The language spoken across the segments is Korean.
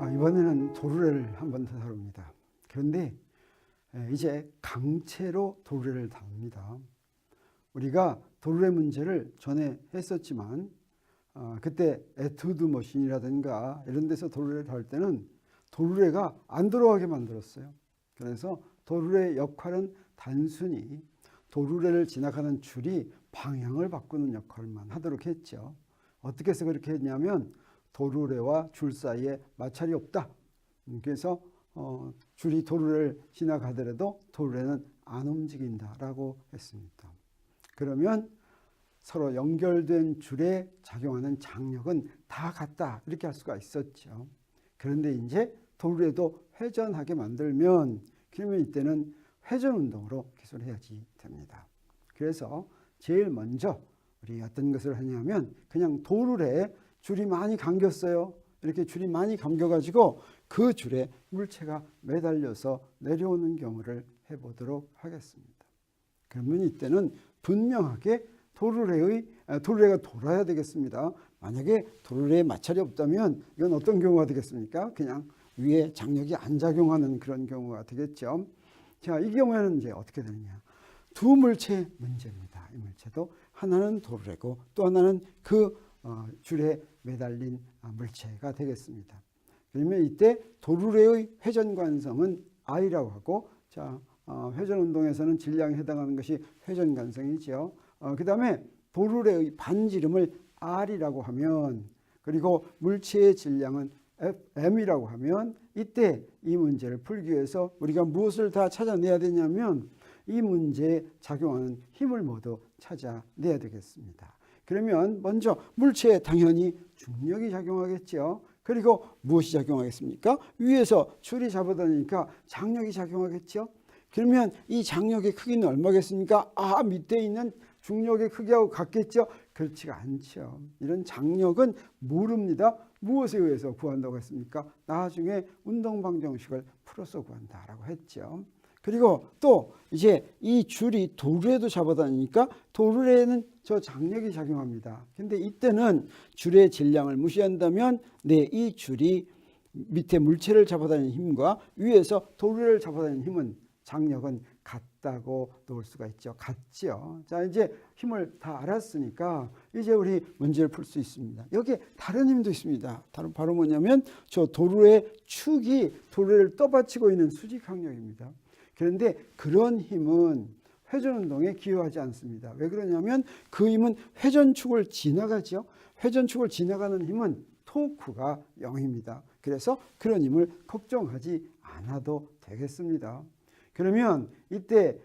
아, 이번에는 도르래를 한 번 더 다룹니다. 그런데 에, 이제 강체로 도르래를 다룹니다. 우리가 도르래 문제를 전에 했었지만 어, 그때 에투드 머신이라든가 이런 데서 도르래를 다룰 때는 도르래가 안 들어가게 만들었어요. 그래서 도르래의 역할은 단순히 도르래를 지나가는 줄이 방향을 바꾸는 역할만 하도록 했죠. 어떻게 해서 그렇게 했냐면 도르래와 줄 사이에 마찰이 없다. 음, 그래서 어, 줄이 도르래를 지나가더라도 도르래는 안 움직인다라고 했습니다. 그러면 서로 연결된 줄에 작용하는 장력은 다 같다 이렇게 할 수가 있었죠. 그런데 이제 도르래도 회전하게 만들면 그러면 이때는 회전 운동으로 기술해야지 됩니다. 그래서 제일 먼저 우리 어떤 것을 하냐면 그냥 도르래에 줄이 많이 감겼어요. 이렇게 줄이 많이 감겨가지고 그 줄에 물체가 매달려서 내려오는 경우를 해보도록 하겠습니다. 그러면 이때는 분명하게 도르래의 아, 도르래가 돌아야 되겠습니다. 만약에 도르래에 마찰이 없다면 이건 어떤 경우가 되겠습니까? 그냥 위에 장력이 안 작용하는 그런 경우가 되겠죠. 자, 이 경우에는 이제 어떻게 되느냐? 두 물체 문제입니다. 이 물체도 하나는 도르래고 또 하나는 그 어, 줄에 매달린 아, 물체가 되겠습니다. 그러면 이때 도르래의 회전 관성은 I라고 하고 자 어, 회전 운동에서는 질량에 해당하는 것이 회전 관성이죠. 어, 그 다음에 도르래의 반지름을 R이라고 하면 그리고 물체의 질량은 M이라고 하면 이때 이 문제를 풀기 위해서 우리가 무엇을 다 찾아내야 되냐면 이 문제에 작용하는 힘을 모두 찾아내야 되겠습니다. 그러면 먼저 물체에 당연히 중력이 작용하겠죠. 그리고 무엇이 작용하겠습니까? 위에서 줄이 잡아다니까 장력이 작용하겠죠. 그러면 이 장력의 크기는 얼마겠습니까? 아, 밑에 있는 중력의 크기하고 같겠죠? 그렇지가 않죠. 이런 장력은 모릅니다. 무엇에 의해서 구한다고 했습니까? 나중에 운동방정식을 풀어서 구한다라고 했죠. 그리고 또 이제 이 줄이 도르래도 잡아다니니까 도르래는 저 장력이 작용합니다. 근데 이때는 줄의 질량을 무시한다면 네, 이 줄이 밑에 물체를 잡아다니는 힘과 위에서 도르래를 잡아다니는 힘은 장력은 같다고 놓을 수가 있죠. 같죠. 자, 이제 힘을 다 알았으니까 이제 우리 문제를 풀 수 있습니다. 여기에 다른 힘도 있습니다. 다른 바로 뭐냐면 저 도르의 축이 도르를 떠받치고 있는 수직 항력입니다. 그런데 그런 힘은 회전 운동에 기여하지 않습니다. 왜 그러냐면 그 힘은 회전축을 지나가죠. 회전축을 지나가는 힘은 토크가 0입니다. 그래서 그런 힘을 걱정하지 않아도 되겠습니다. 그러면 이때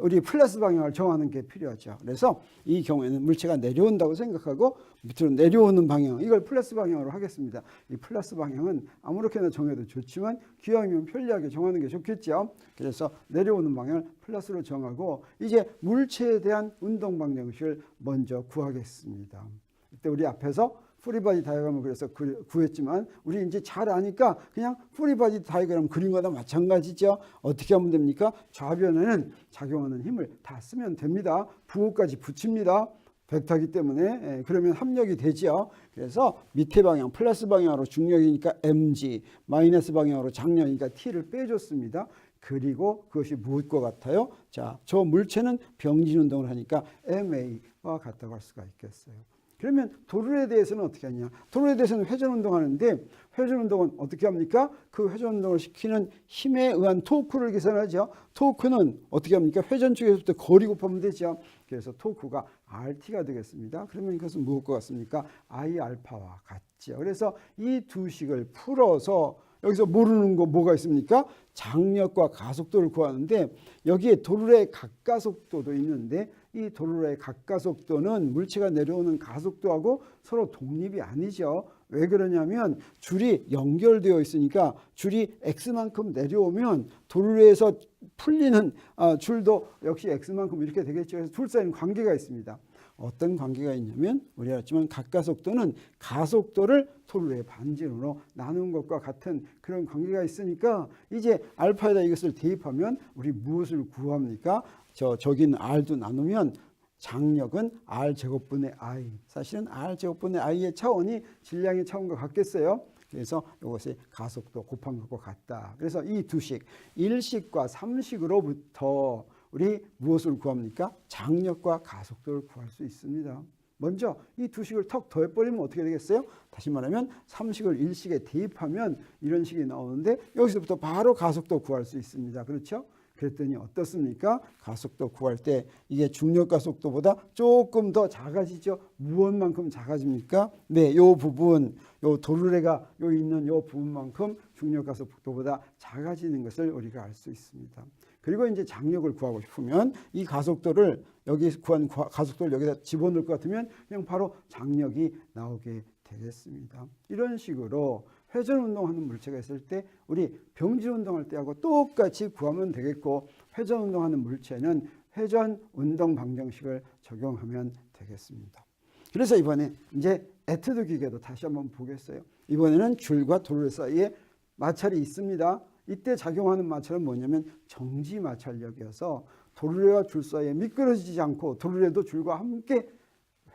우리 플러스 방향을 정하는 게 필요하죠. 그래서 이 경우에는 물체가 내려온다고 생각하고 밑으로 내려오는 방향 이걸 플러스 방향으로 하겠습니다. 이 플러스 방향은 아무렇게나 정해도 좋지만 기왕이면 편리하게 정하는 게 좋겠죠. 그래서 내려오는 방향을 플러스로 정하고 이제 물체에 대한 운동 방정식을 먼저 구하겠습니다. 이때 우리 앞에서 프리바디 다이어그램을 그래서 구했지만 우리 이제 잘 아니까 그냥 프리바디 다이어그램 그린 거나 마찬가지죠. 어떻게 하면 됩니까? 좌변에는 작용하는 힘을 다 쓰면 됩니다. 부호까지 붙입니다. 벡터기 때문에 예, 그러면 합력이 되죠. 그래서 밑에 방향 플러스 방향으로 중력이니까 mg 마이너스 방향으로 장력이니까 t를 빼줬습니다. 그리고 그것이 무엇과 같아요? 자, 저 물체는 병진 운동을 하니까 ma와 같다고 할 수가 있겠어요. 그러면 도르에 대해서는 어떻게 하냐? 도르에 대해서는 회전 운동하는데 회전 운동은 어떻게 합니까? 그 회전 운동을 시키는 힘에 의한 토크를 계산하죠. 토크는 어떻게 합니까? 회전 쪽에서부터 거리 곱하면 되죠. 그래서 토크가 RT가 되겠습니다. 그러면 이것은 무엇과 같습니까? I 알파와 같죠. 그래서 이 두 식을 풀어서 여기서 모르는 거 뭐가 있습니까? 장력과 가속도를 구하는데 여기에 도르의 각가속도도 있는데 이 도르의 각가속도는 물체가 내려오는 가속도하고 서로 독립이 아니죠. 왜 그러냐면 줄이 연결되어 있으니까 줄이 x만큼 내려오면 도르에서 풀리는 아, 줄도 역시 x만큼 이렇게 되겠죠. 그래서 둘 사이는 관계가 있습니다. 어떤 관계가 있냐면 우리가 알지만 각가속도는 가속도를 토르의 반지름으로 나눈 것과 같은 그런 관계가 있으니까 이제 알파에다 이것을 대입하면 우리 무엇을 구합니까? 저 저긴 r도 나누면 장력은 r 제곱분의 i. 사실은 r 제곱분의 i의 차원이 질량의 차원과 같겠어요. 그래서 이것이 가속도 곱한 것과 같다. 그래서 이 두 식, 1식과 3식으로부터 우리 무엇을 구합니까? 장력과 가속도를 구할 수 있습니다. 먼저 이 두 식을 턱 더해버리면 어떻게 되겠어요? 다시 말하면 3식을 1식에 대입하면 이런 식이 나오는데 여기서부터 바로 가속도 구할 수 있습니다. 그렇죠? 그랬더니 어떻습니까? 가속도 구할 때 이게 중력 가속도보다 조금 더 작아지죠. 무엇만큼 작아집니까? 네, 요 부분, 요 도르래가 요 있는 요 부분만큼 중력 가속도보다 작아지는 것을 우리가 알 수 있습니다. 그리고 이제 장력을 구하고 싶으면 이 가속도를 여기 구한 과- 가속도를 여기다 집어넣을 것 같으면 그냥 바로 장력이 나오게 되겠습니다. 이런 식으로 회전 운동하는 물체가 있을 때 우리 병질 운동할 때하고 똑같이 구하면 되겠고 회전 운동하는 물체는 회전 운동 방정식을 적용하면 되겠습니다. 그래서 이번에 이제 에투드 기계도 다시 한번 보겠어요. 이번에는 줄과 도르래 사이에 마찰이 있습니다. 이때 작용하는 마찰은 뭐냐면 정지 마찰력이어서 도르래와 줄 사이에 미끄러지지 않고 도르래도 줄과 함께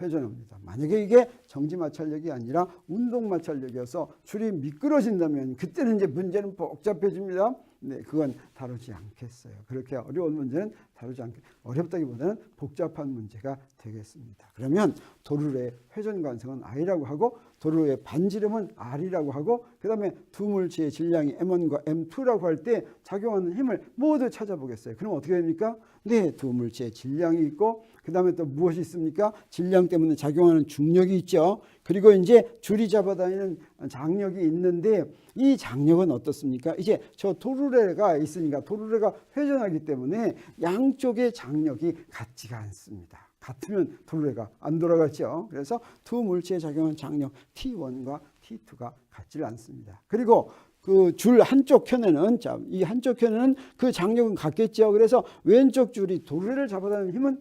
회전합니다. 만약에 이게 정지 마찰력이 아니라 운동 마찰력이어서 줄이 미끄러진다면 그때는 이제 문제는 복잡해집니다. 네, 그건 다루지 않겠어요. 그렇게 어려운 문제는 다루지 않게 어렵다기보다는 복잡한 문제가 되겠습니다. 그러면 도르래의 회전 관성은 I라고 하고 도르래의 반지름은 R이라고 하고 그다음에 두 물체의 질량이 M1과 M2라고 할 때 작용하는 힘을 모두 찾아보겠어요. 그럼 어떻게 됩니까? 네, 두 물체의 질량이 있고 그 다음에 또 무엇이 있습니까? 질량 때문에 작용하는 중력이 있죠. 그리고 이제 줄이 잡아다니는 장력이 있는데 이 장력은 어떻습니까? 이제 저 도르래가 있으니까 도르래가 회전하기 때문에 양쪽의 장력이 같지가 않습니다. 같으면 도르래가 안 돌아갔죠. 그래서 두 물체에 작용한 장력 T1과 T2가 같지 않습니다. 그리고 그 줄 한쪽 편에는 자, 이 한쪽 편에는 그 장력은 같겠죠. 그래서 왼쪽 줄이 도르래를 잡아다니는 힘은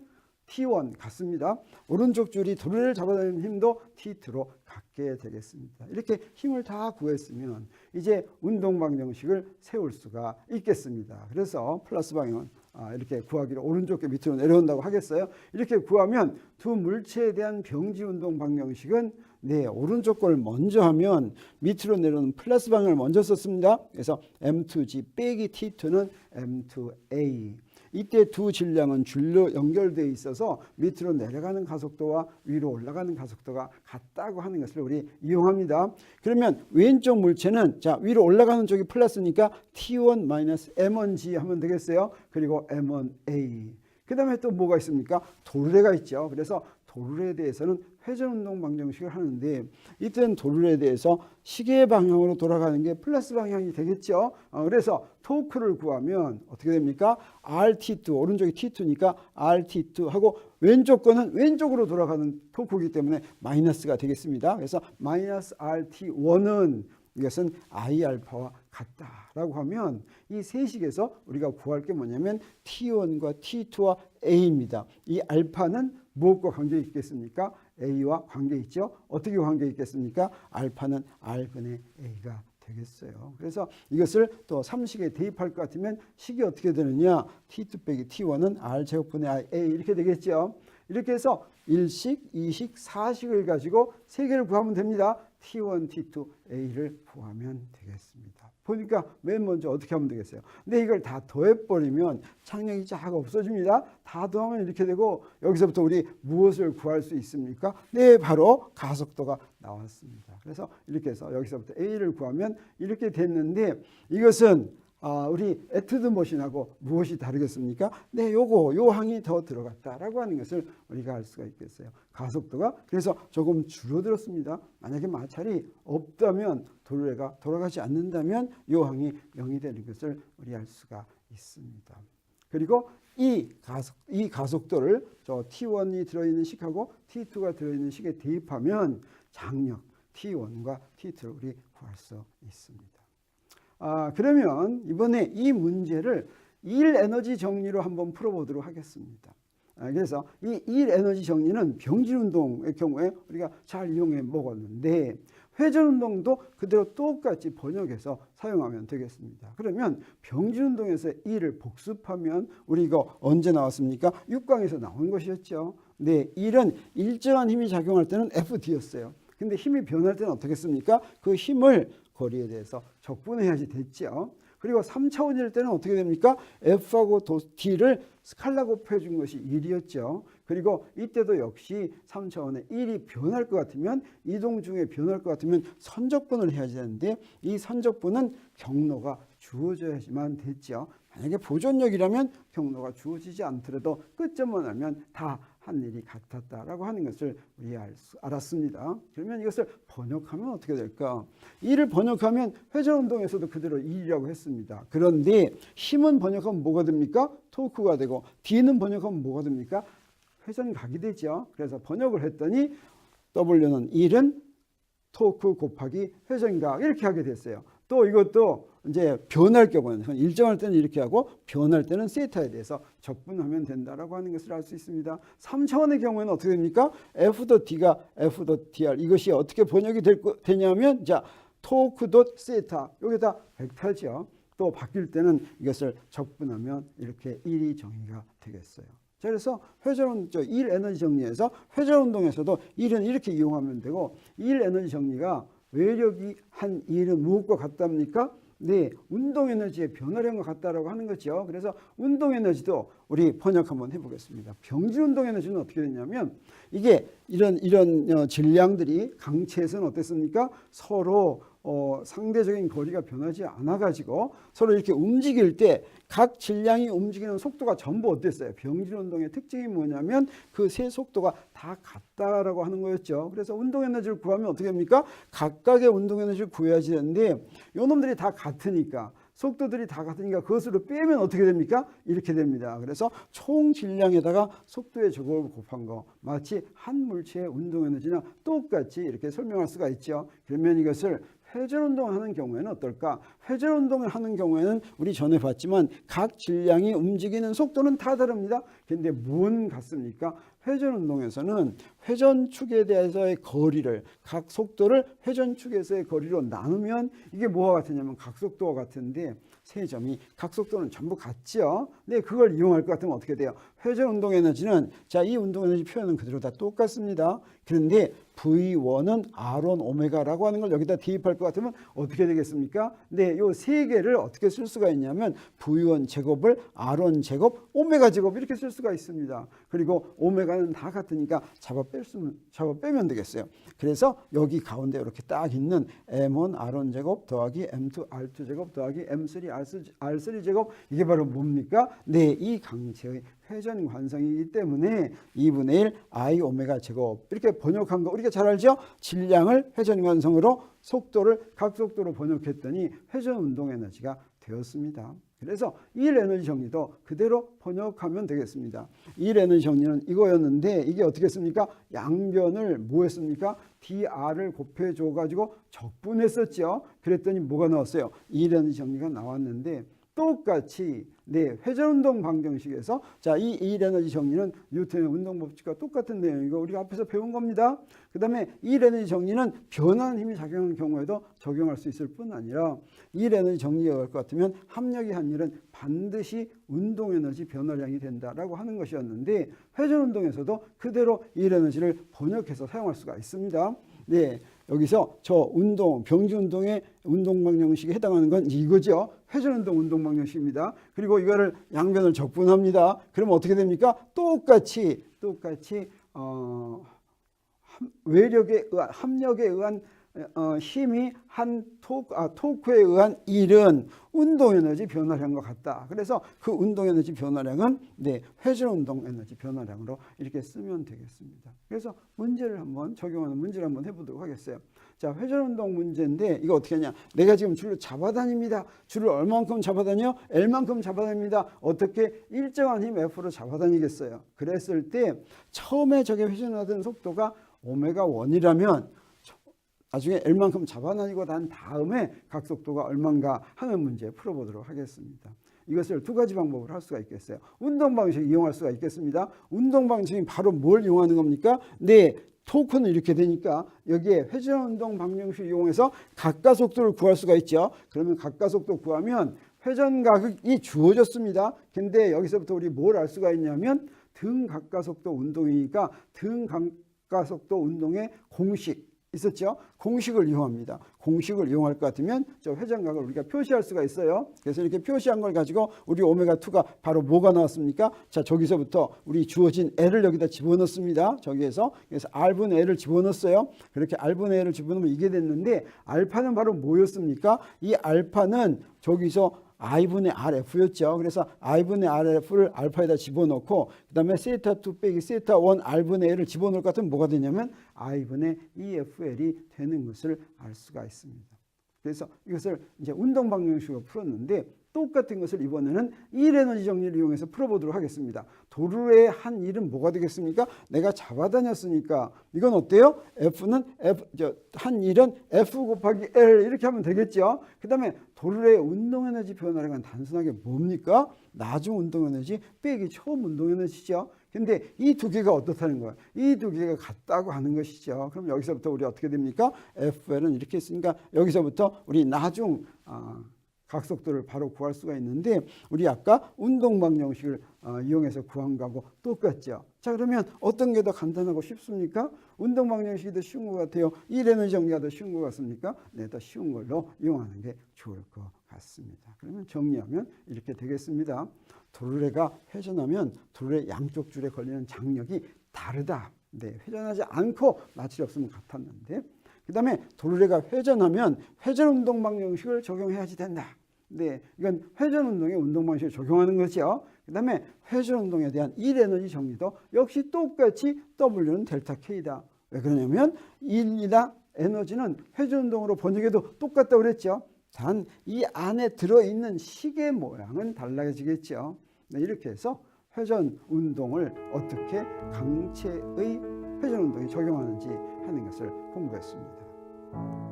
T1 같습니다. 오른쪽 줄이 도르래를 잡아다니는 힘도 T2로 갖게 되겠습니다. 이렇게 힘을 다 구했으면 이제 운동 방정식을 세울 수가 있겠습니다. 그래서 플러스 방향은 아, 이렇게 구하기로 오른쪽 게 밑으로 내려온다고 하겠어요. 이렇게 구하면 두 물체에 대한 병지 운동 방정식은 네 오른쪽 걸 먼저 하면 밑으로 내려오는 플러스 방향을 먼저 썼습니다. 그래서 M2G 빼기 T2는 M2A 이때 두 질량은 줄로 연결되어 있어서 밑으로 내려가는 가속도와 위로 올라가는 가속도가 같다고 하는 것을 우리 이용합니다. 그러면 왼쪽 물체는 자 위로 올라가는 쪽이 플러스니까 T1 마이너스 M1G 하면 되겠어요. 그리고 M1A. 그 다음에 또 뭐가 있습니까? 도르래가 있죠. 그래서 도르래에 대해서는 회전 운동 방정식을 하는데 이때는 도르래에 대해서 시계 방향으로 돌아가는 게 플러스 방향이 되겠죠. 어, 그래서 토크를 구하면 어떻게 됩니까? RT2 오른쪽이 T2니까 RT2 하고 왼쪽 거는 왼쪽으로 돌아가는 토크이기 때문에 마이너스가 되겠습니다. 그래서 마이너스 RT1은 이것은 I 알파와 같다라고 하면 이 세식에서 우리가 구할 게 뭐냐면 T1과 T2와 A입니다. 이 알파는 무엇과 관계 있겠습니까? A와 관계 있죠. 어떻게 관계 있겠습니까? 알파는 R분의 A가 되겠어요. 그래서 이것을 또 3식에 대입할 것 같으면 식이 어떻게 되느냐? T2 빼기 T1은 R 제곱분의 A 이렇게 되겠죠. 이렇게 해서 1식, 2식, 4식을 가지고 세 개를 구하면 됩니다. T1, T2, A를 구하면 되겠습니다. 보니까 맨 먼저 어떻게 하면 되겠어요? 근데 이걸 다 더해버리면 창력이 쫙 없어집니다. 다 더하면 이렇게 되고 여기서부터 우리 무엇을 구할 수 있습니까? 네, 바로 가속도가 나왔습니다. 그래서 이렇게 해서 여기서부터 A를 구하면 이렇게 됐는데 이것은 아, 우리 에투드 머신하고 무엇이 다르겠습니까? 네, 요거 요 항이 더 들어갔다라고 하는 것을 우리가 알 수가 있겠어요. 가속도가 그래서 조금 줄어들었습니다. 만약에 마찰이 없다면 도르래가 돌아가지 않는다면 요 항이 0이 되는 것을 우리 알 수가 있습니다. 그리고 이 가속 이 가속도를 저 T1이 들어 있는 식하고 T2가 들어 있는 식에 대입하면 장력 T1과 T2를 우리 구할 수 있습니다. 아, 그러면 이번에 이 문제를 일 에너지 정리로 한번 풀어보도록 하겠습니다. 아, 그래서 이 일 에너지 정리는 병질 운동의 경우에 우리가 잘 이용해 먹었는데 회전 운동도 그대로 똑같이 번역해서 사용하면 되겠습니다. 그러면 병질 운동에서 일을 복습하면 우리 이거 언제 나왔습니까? 6강에서 나온 것이었죠. 네, 일은 일정한 힘이 작용할 때는 FD였어요. 근데 힘이 변할 때는 어떻겠습니까? 그 힘을 거리에 대해서 적분해야지 됐죠. 그리고 3차원일 때는 어떻게 됩니까? F하고 도- D를 스칼라 곱해 준 것이 1이었죠. 그리고 이때도 역시 3차원의 1이 변할 것 같으면 이동 중에 변할 것 같으면 선적분을 해야 되는데 이 선적분은 경로가 주어져야지만 됐죠. 만약에 보존력이라면 경로가 주어지지 않더라도 끝점만 알면 다 한 일이 같았다라고 하는 것을 알 수- 알았습니다. 그러면 이것을 번역하면 어떻게 될까? 이를 번역하면 회전운동에서도 그대로 1이라고 했습니다. 그런데 힘은 번역하면 뭐가 됩니까? 토크가 되고 D는 번역하면 뭐가 됩니까? 회전각이 되죠. 그래서 번역을 했더니 W는 1은 토크 곱하기 회전각 이렇게 하게 됐어요. 또 이것도 이제 변할 경우는 일정할 때는 이렇게 하고 변할 때는 세타에 대해서 적분하면 된다라고 하는 것을 알 수 있습니다. 3차원의 경우에는 어떻게 됩니까? F 더 D가 F 더 DR 이것이 어떻게 번역이 될 거, 되냐면 자 토크 덧 세타 여기다 벡터죠. 또 바뀔 때는 이것을 적분하면 이렇게 1이 정의가 되겠어요. 자, 그래서 회전 저1 에너지 정리에서 회전 운동에서도 1은 이렇게 이용하면 되고 1 에너지 정리가 외력이 한 1은 무엇과 같답니까? 네, 운동 에너지의 변화량과 같다라고 하는 거죠. 그래서 운동 에너지도 우리 번역 한번 해보겠습니다. 병질 운동 에너지는 어떻게 되냐면 이게 이런 이런 어, 질량들이 강체에서는 어땠습니까? 서로 어, 상대적인 거리가 변하지 않아 가지고 서로 이렇게 움직일 때 각 질량이 움직이는 속도가 전부 어땠어요? 병질 운동의 특징이 뭐냐면 그 세 속도가 다 같다라고 하는 거였죠. 그래서 운동 에너지를 구하면 어떻게 됩니까? 각각의 운동 에너지를 구해야지 되는데 요 놈들이 다 같으니까 속도들이 다 같으니까 그것으로 빼면 어떻게 됩니까? 이렇게 됩니다. 그래서 총 질량에다가 속도의 제곱을 곱한 거 마치 한 물체의 운동 에너지나 똑같이 이렇게 설명할 수가 있죠. 그러면 이것을 회전 운동을 하는 경우에는 어떨까? 회전 운동을 하는 경우에는 우리 전에 봤지만 각 질량이 움직이는 속도는 다 다릅니다. 근데 뭔 같습니까? 회전 운동에서는 회전축에 대해서의 거리를 각 속도를 회전축에서의 거리로 나누면 이게 뭐와 같으냐면 각속도와 같은데 세 점이 각속도는 전부 같죠. 네, 그걸 이용할 것 같으면 어떻게 돼요? 회전 운동 에너지는 자, 이 운동 에너지 표현은 그대로 다 똑같습니다. 그런데 V1은 R1 오메가라고 하는 걸 여기다 대입할 것 같으면 어떻게 되겠습니까? 네, 요 세 개를 어떻게 쓸 수가 있냐면 V1 제곱을 R1 제곱, 오메가 제곱 이렇게 쓸 수가 있습니다. 그리고 오메가는 다 같으니까 잡아 뺄수면 잡아 빼면 되겠어요. 그래서 여기 가운데 이렇게 딱 있는 M1 R1 제곱 더하기 M2 R2 제곱 더하기 M3 R3 제곱 이게 바로 뭡니까? 네, 이 강체의 회전 관성이기 때문에 2분의 1 I 오메가 제곱 이렇게 번역한 거 우리가 잘 알죠? 질량을 회전 관성으로 속도를 각속도로 번역했더니 회전 운동 에너지가 되었습니다. 그래서 일 에너지 정리도 그대로 번역하면 되겠습니다. 일 에너지 정리는 이거였는데 이게 어떻게 했습니까? 양변을 뭐 했습니까? dr을 곱해 줘 가지고 적분했었죠. 그랬더니 뭐가 나왔어요? 일 에너지 정리가 나왔는데 똑같이 네 회전 운동 방정식에서 자 이 일 에너지 정리는 뉴턴의 운동 법칙과 똑같은 내용이고 우리가 앞에서 배운 겁니다. 그다음에 일 에너지 정리는 변하는 힘이 작용하는 경우에도 적용할 수 있을 뿐 아니라 일 에너지 정리가 올 것 같으면 합력이 한 일은 반드시 운동 에너지 변화량이 된다라고 하는 것이었는데 회전 운동에서도 그대로 일 에너지를 번역해서 사용할 수가 있습니다. 네. 여기서 저 운동, 병지 운동의 운동 방 정식에 해당하는 건 이거죠. 회전 운동 운동 방 정식입니다. 그리고 이거를 양변을 적분합니다. 그러면 어떻게 됩니까? 똑같이 똑같이 어 함- 외력에 의한 합력에 의한 어, 힘이 한 토크, 아, 토크에 의한 일은 운동 에너지 변화량과 같다. 그래서 그 운동 에너지 변화량은 네, 회전 운동 에너지 변화량으로 이렇게 쓰면 되겠습니다. 그래서 문제를 한번 적용하는 문제를 한번 해보도록 하겠어요. 자, 회전 운동 문제인데 이거 어떻게 하냐? 내가 지금 줄을 잡아다닙니다. 줄을 얼만큼 잡아다녀? L만큼 잡아다닙니다. 어떻게 일정한 힘 F로 잡아다니겠어요? 그랬을 때 처음에 저게 회전하던 속도가 오메가 1이라면 나중에 L만큼 잡아다니고 난 다음에 각속도가 얼마인가 하는 문제 풀어보도록 하겠습니다. 이것을 두 가지 방법으로 할 수가 있겠어요. 운동 방식 이용할 수가 있겠습니다. 운동 방식이 바로 뭘 이용하는 겁니까? 네, 토크는 이렇게 되니까 여기에 회전 운동 방정식 이용해서 각가속도를 구할 수가 있죠. 그러면 각가속도 구하면 회전각이 주어졌습니다. 근데 여기서부터 우리 뭘 알 수가 있냐면 등 각가속도 운동이니까 등 각가속도 운동의 공식 있었죠. 공식을 이용합니다. 공식을 이용할 것 같으면 저 회전각을 우리가 표시할 수가 있어요. 그래서 이렇게 표시한 걸 가지고 우리 오메가2가 바로 뭐가 나왔습니까? 자, 저기서부터 우리 주어진 L을 여기다 집어넣습니다. 저기에서. 그래서 R분의 L을 집어넣었어요. 그렇게 R분의 L을 집어넣으면 이게 됐는데 알파는 바로 뭐였습니까? 이 알파는 저기서 i분의 rf였죠. 그래서 i분의 rf를 알파에다 집어넣고 그다음에 세타 2 빼기 세타 1 r분의 l을 집어넣을 것 같으면 뭐가 되냐면 i분의 efl이 되는 것을 알 수가 있습니다. 그래서 이것을 이제 운동 방정식으로 풀었는데 똑같은 것을 이번에는 1에너지 정리를 이용해서 풀어보도록 하겠습니다. 도르의 한 일은 뭐가 되겠습니까? 내가 잡아다녔으니까 이건 어때요? F는 F 저 한 일은 F 곱하기 L 이렇게 하면 되겠죠. 그 다음에 도르의 운동 에너지 변화량은 단순하게 뭡니까? 나중 운동 에너지 빼기 처음 운동 에너지죠. 근데 이 두 개가 어떻다는 거예요? 이두 개가 같다고 하는 것이죠. 그럼 여기서부터 우리 어떻게 됩니까? FL은 이렇게 했으니까 여기서부터 우리 나중 아, 각속도를 바로 구할 수가 있는데 우리 아까 운동 방 정식을 어, 이용해서 구한 거하고 똑같죠. 자 그러면 어떤 게 더 간단하고 쉽습니까? 운동 방 정식이 더 쉬운 것 같아요. 1에너지 정리가 더 쉬운 것 같습니까? 네, 더 쉬운 걸로 이용하는 게 좋을 것 같습니다. 그러면 정리하면 이렇게 되겠습니다. 도르래가 회전하면 도르래 양쪽 줄에 걸리는 장력이 다르다. 네, 회전하지 않고 마찰이 없으면 같았는데 그 다음에 도르래가 회전하면 회전 운동 방정식을 적용해야지 된다. 네, 이건 회전 운동의 운동 방식을 적용하는 거죠. 그 다음에 회전 운동에 대한 1에너지 정리도 역시 똑같이 W는 델타 K다. 왜 그러냐면 1이나 에너지는 회전 운동으로 번역해도 똑같다고 그랬죠. 단 이 안에 들어있는 시계 모양은 달라지겠죠. 네, 이렇게 해서 회전 운동을 어떻게 강체의 회전 운동에 적용하는지 하는 것을 공부했습니다.